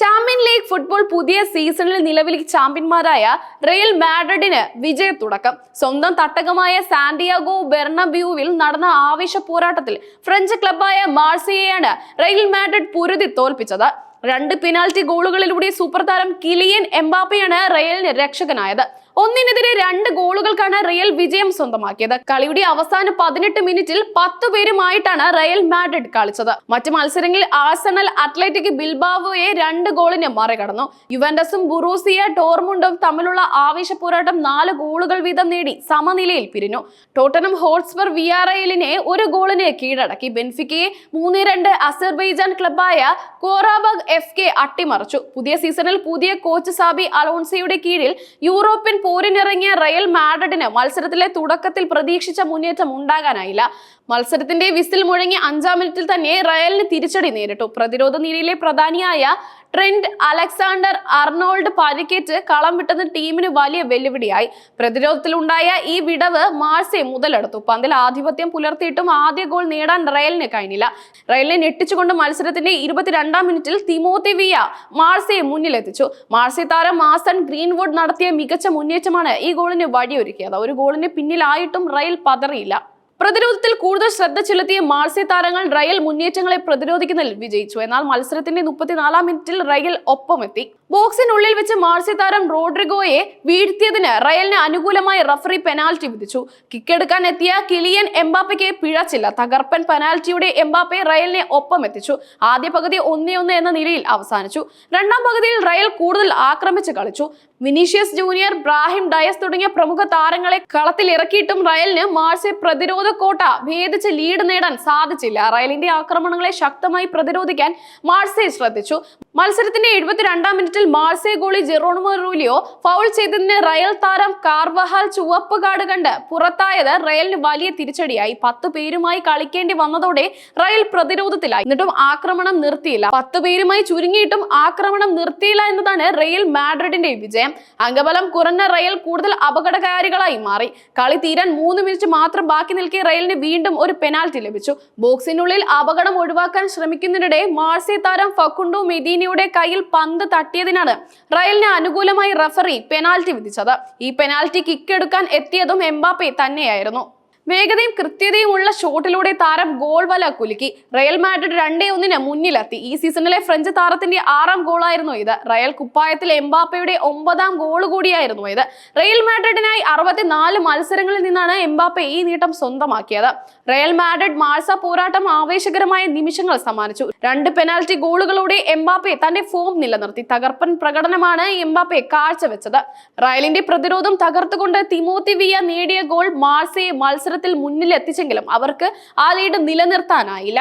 Champion league football പുതിയ സീസണിൽ നിലവിൽ ചാമ്പ്യന്മാരായ റയൽ മാഡ്രിഡിന് വിജയ തുടക്കം. സ്വന്തം തട്ടകമായ സാന്റിയാഗോ ബെർണബ്യൂവിൽ നടന്ന ആവേശ പോരാട്ടത്തിൽ ഫ്രഞ്ച് ക്ലബായ മാർസിയെയാണ് റയൽ മാഡ്രിഡ് പൊരുതി തോൽപ്പിച്ചത്. രണ്ട് പെനാൽറ്റി ഗോളുകളിലൂടെ സൂപ്പർ താരം കിലിയൻ എംബാപ്പയാണ് റയലിന് രക്ഷകനായത്. ഒന്നിനെതിരെ രണ്ട് ഗോളുകൾക്കാണ് റയൽ വിജയം സ്വന്തമാക്കിയത്. കളിയുടെ അവസാന പതിനെട്ട് മിനിറ്റിൽ പത്തു പേരുമായിട്ടാണ് റയൽ മാഡ്രിഡ് കളിച്ചത്. മറ്റു മത്സരങ്ങളിൽ ആഴ്സണൽ അത്ലറ്റിക് ബിൽബാവോയെ രണ്ട് ഗോളിന് മറികടന്നു. യുവൻഡസും ബുറൂസിയ ടോർമുണ്ടും തമ്മിലുള്ള ആവേശ പോരാട്ടം നാല് ഗോളുകൾ വീതം നേടി സമനിലയിൽ പിരിഞ്ഞു. ടോട്ടനം ഹോട്ട്സ്പർ വിയാറയിലിനെ ഒരു ഗോളിന് കീഴടക്കി. ബെൻഫിക്കയെ മൂന്ന് രണ്ട് അസർബൈജാൻ ക്ലബായ കോറാബഗ് എഫ് കെ അട്ടിമറിച്ചു. പുതിയ സീസണിൽ പുതിയ കോച്ച് സാബി അലോൺസയുടെ കീഴിൽ യൂറോപ്യൻ പോരിനിറങ്ങിയ റയൽ മാഡ്രിഡിന് മത്സരത്തിലെ തുടക്കത്തിൽ പ്രതീക്ഷിച്ച മുന്നേറ്റം ഉണ്ടാകാനായില്ല. മത്സരത്തിന്റെ വിസിൽ മുഴങ്ങി അഞ്ചാം മിനിറ്റിൽ തന്നെ റയലിന് തിരിച്ചടി നേരിട്ടു. പ്രതിരോധ നിരയിലെ പ്രധാനിയായ ട്രെൻഡ് അലക്സാണ്ടർ അർണോൾഡ് പരിക്കേറ്റ് കളം വിട്ടത് ടീമിന് വലിയ വെല്ലുവിളിയായി. പ്രതിരോധത്തിലുണ്ടായ ഈ വിടവ് മാർസെ മുതലെടുത്തു. പന്തിൽ ആധിപത്യം പുലർത്തിയിട്ടും ആദ്യ ഗോൾ നേടാൻ റയലിന് കഴിഞ്ഞില്ല. റയലിനെ ഞെട്ടിച്ചുകൊണ്ട് മത്സരത്തിന്റെ ഇരുപത്തിരണ്ടാം മിനിറ്റിൽ തിമോത്തി വിയ മാർസയെ മുന്നിലെത്തിച്ചു. മാർസെ താരം മാസൺ ഗ്രീൻവുഡ് നടത്തിയ മികച്ച മുന്നേറ്റമാണ് ഈ ഗോളിന് വഴിയൊരുക്കിയത്. ഒരു ഗോളിന് പിന്നിലായിട്ടും റയൽ പതറിയില്ല. പ്രതിരോധത്തിൽ കൂടുതൽ ശ്രദ്ധ ചെലുത്തിയ മാർസി താരങ്ങൾ റയൽ മുന്നേറ്റങ്ങളെ പ്രതിരോധിക്കുന്നതിൽ വിജയിച്ചു. എന്നാൽ മത്സരത്തിന്റെ മുപ്പത്തിനാലാം മിനിറ്റിൽ റയൽ ഒപ്പമെത്തി. ബോക്സിനുള്ളിൽ വെച്ച് മാർസി താരം റോഡ്രിഗോയെ വീഴ്ത്തിയതിന് റയലിന് അനുകൂലമായി റഫറി പെനാൽറ്റി വിധിച്ചു. കിക്കെടുക്കാൻ എത്തിയ കിലിയൻ എംബാപ്പയ്ക്ക് പിഴച്ചില്ല. തകർപ്പൻ പെനാൽറ്റിയുടെ എംബാപ്പെ റയലിനെ ഒപ്പം എത്തിച്ചു. ആദ്യ പകുതി ഒന്നേ ഒന്ന് എന്ന നിലയിൽ അവസാനിച്ചു. രണ്ടാം പകുതിയിൽ റയൽ കൂടുതൽ ആക്രമിച്ച് കളിച്ചു. വിനീഷ്യസ് ജൂനിയർ ബ്രാഹിം ഡയസ് തുടങ്ങിയ പ്രമുഖ താരങ്ങളെ കളത്തിൽ ഇറക്കിയിട്ടും റയലിന് മാർസെ പ്രതിരോധ കോട്ട ഭേദിച്ച് ലീഡ് നേടാൻ സാധിച്ചില്ല. റയലിന്റെ ആക്രമണങ്ങളെ ശക്തമായി പ്രതിരോധിക്കാൻ മാർസെ ശ്രദ്ധിച്ചു. മത്സരത്തിന്റെ എഴുപത്തിരണ്ടാം മിനിറ്റിൽ Marseille goalie Geronimo Rulli foul ചെയ്തതിന് റയൽ താരം കാർവഹാൽ ചുവപ്പ് കാർഡ് കണ്ട് പുറത്തായത് റയലിന് വലിയ തിരിച്ചടിയായി. പത്ത് പേരുമായി കളിക്കേണ്ടി വന്നതോടെ റയൽ പ്രതിരോധത്തിലായി. എന്നിട്ടും ആക്രമണം നിർത്തിയില്ല. പത്ത് പേരുമായി ചുരുങ്ങിയിട്ടും ആക്രമണം നിർത്തിയില്ല എന്നതാണ് റയൽ മാഡ്രിഡിന്റെ വിജയം. അംഗബലം കുറഞ്ഞ റയൽ കൂടുതൽ അപകടകാരികളായി മാറി. കളി തീരാൻ മൂന്ന് മിനിറ്റ് മാത്രം ബാക്കി നിൽക്കെ റയലിന് വീണ്ടും ഒരു പെനാൽറ്റി ലഭിച്ചു. ബോക്സിനുള്ളിൽ അപകടം ഒഴിവാക്കാൻ ശ്രമിക്കുന്നതിനിടെ മാർസി താരം ഫക്കുണ്ടോ മെദീനയുടെ കയ്യിൽ പന്ത് തട്ടിയതിനാണ് റയലിന് അനുകൂലമായി റഫറി പെനാൽറ്റി വിധിച്ചത്. ഈ പെനാൽറ്റി കിക്കെടുക്കാൻ എത്തിയതും എംബാപ്പെ തന്നെയായിരുന്നു. വേഗതയും കൃത്യതയും ഉള്ള ഷോട്ടിലൂടെ താരം ഗോൾ വല കുലുക്കി. റയൽ മാഡ്രിഡ് രണ്ടേ ഒന്നിന് മുന്നിലെത്തി. ഈ സീസണിലെ ഫ്രഞ്ച് താരത്തിന്റെ ആറാം ഗോളായിരുന്നു ഇത്. റയൽ കുപ്പായത്തിൽ എംബാപ്പയുടെ ഒമ്പതാം ഗോൾ കൂടിയായിരുന്നു ഇത്. റയൽ മാഡ്രിഡിനായി അറുപത്തിനാല് മത്സരങ്ങളിൽ നിന്നാണ് എംബാപ്പെ ഈ നേട്ടം സ്വന്തമാക്കിയത്. റയൽ മാഡ്രിഡ് മാൾസ പോരാട്ടം ആവേശകരമായ നിമിഷങ്ങൾ സമ്മാനിച്ചു. രണ്ട് പെനാൽറ്റി ഗോളുകളോടെ എംബാപ്പെ തന്റെ ഫോം നിലനിർത്തി. തകർപ്പൻ പ്രകടനമാണ് എംബാപ്പെ കാഴ്ചവെച്ചത്. റയലിന്റെ പ്രതിരോധം തകർത്തുകൊണ്ട് തിമോത്തി വിയ നേടിയ ഗോൾ മാർസയെ മത്സരത്തിൽ മുന്നിലെത്തിച്ചെങ്കിലും അവർക്ക് ആ ലീഡ് നിലനിർത്താനായില്ല.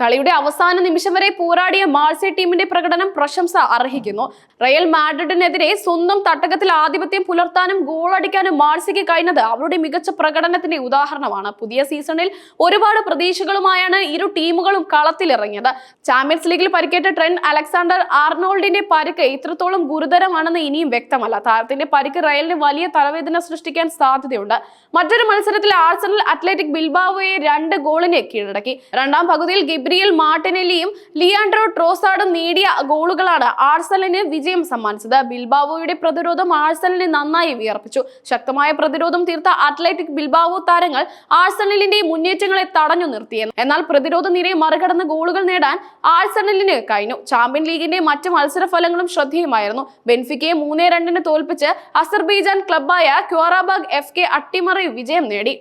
കളിയുടെ അവസാന നിമിഷം വരെ പോരാടിയ മാർസെ ടീമിന്റെ പ്രകടനം പ്രശംസ അർഹിക്കുന്നു. റയൽ മാഡ്രിഡിനെതിരെ സ്വന്തം തട്ടകത്തിൽ ആധിപത്യം പുലർത്താനും ഗോളടിക്കാനും മാർസയ്ക്ക് കഴിഞ്ഞത് അവരുടെ മികച്ച പ്രകടനത്തിന്റെ ഉദാഹരണമാണ്. പുതിയ സീസണിൽ ഒരുപാട് പ്രതീക്ഷകളുമായാണ് ഇരു ടീമുകളും കളത്തിലിറങ്ങിയത്. ചാമ്പ്യൻസ് ലീഗിൽ പരിക്കേറ്റ ട്രെൻഡ് അലക്സാണ്ടർ ആർണോൾഡിന്റെ പരിക്ക് ഇത്രത്തോളം ഗുരുതരമാണെന്ന് ഇനിയും വ്യക്തമല്ല. താരത്തിന്റെ പരിക്ക് റയലിന് വലിയ തലവേദന സൃഷ്ടിക്കാൻ സാധ്യതയുണ്ട്. മറ്റൊരു മത്സരത്തിൽ ആഴ്സണൽ അത്ലറ്റിക് ബിൽബാവോയെ രണ്ട് ഗോളിന് കീഴടക്കി. രണ്ടാം പകുതിയിൽ ഗിബ്രിയൽ മാർട്ടിനെല്ലിയും ലിയാൻഡ്രോ ട്രോസാഡും നേടിയ ഗോളുകളാണ് ആഴ്സലിന് വിജയം സമ്മാനിച്ചത്. ബിൽബാവോയുടെ പ്രതിരോധം ആഴ്സലിനെ നന്നായി വിയർപ്പിച്ചു. ശക്തമായ പ്രതിരോധം തീർത്ത അത്ലറ്റിക് ബിൽബാവോ താരങ്ങൾ ആഴ്സണലിന്റെ മുന്നേറ്റങ്ങളെ തടഞ്ഞു നിർത്തിയെന്ന്. എന്നാൽ പ്രതിരോധ നിരയെ മറികടന്ന് ഗോളുകൾ നേടാൻ ആഴ്സണലിന് കഴിഞ്ഞു. ചാമ്പ്യൻ ലീഗിന്റെ മറ്റ് മത്സരഫലങ്ങളും ശ്രദ്ധേയമായിരുന്നു. ബെൻഫിക്കയെ മൂന്നേ രണ്ടിന് തോൽപ്പിച്ച് അസർബൈജാൻ ക്ലബായ ക്യോറാബാഗ് എഫ് കെ അട്ടിമറി വിജയം നേടി.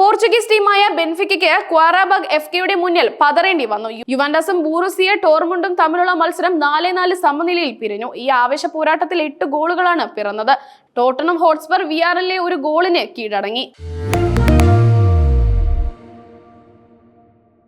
പോർച്ചുഗീസ് ടീമായ ബെൻഫിക്കയ്ക്ക് ക്വാറാബഗ് എഫ് കെയുടെ മുന്നിൽ പതറേണ്ടി വന്നു. യുവന്റസും ബൂറുസിയ ടോർമുണ്ടും തമ്മിലുള്ള മത്സരം നാല് നാല് സമനിലയിൽ പിരിഞ്ഞു. ഈ ആവേശ പോരാട്ടത്തിൽ എട്ട് ഗോളുകളാണ് പിറന്നത്. ടോട്ടനം ഹോട്ട്സ്പർ വിയാറിലെ ഒരു ഗോളിന് കീഴടങ്ങി.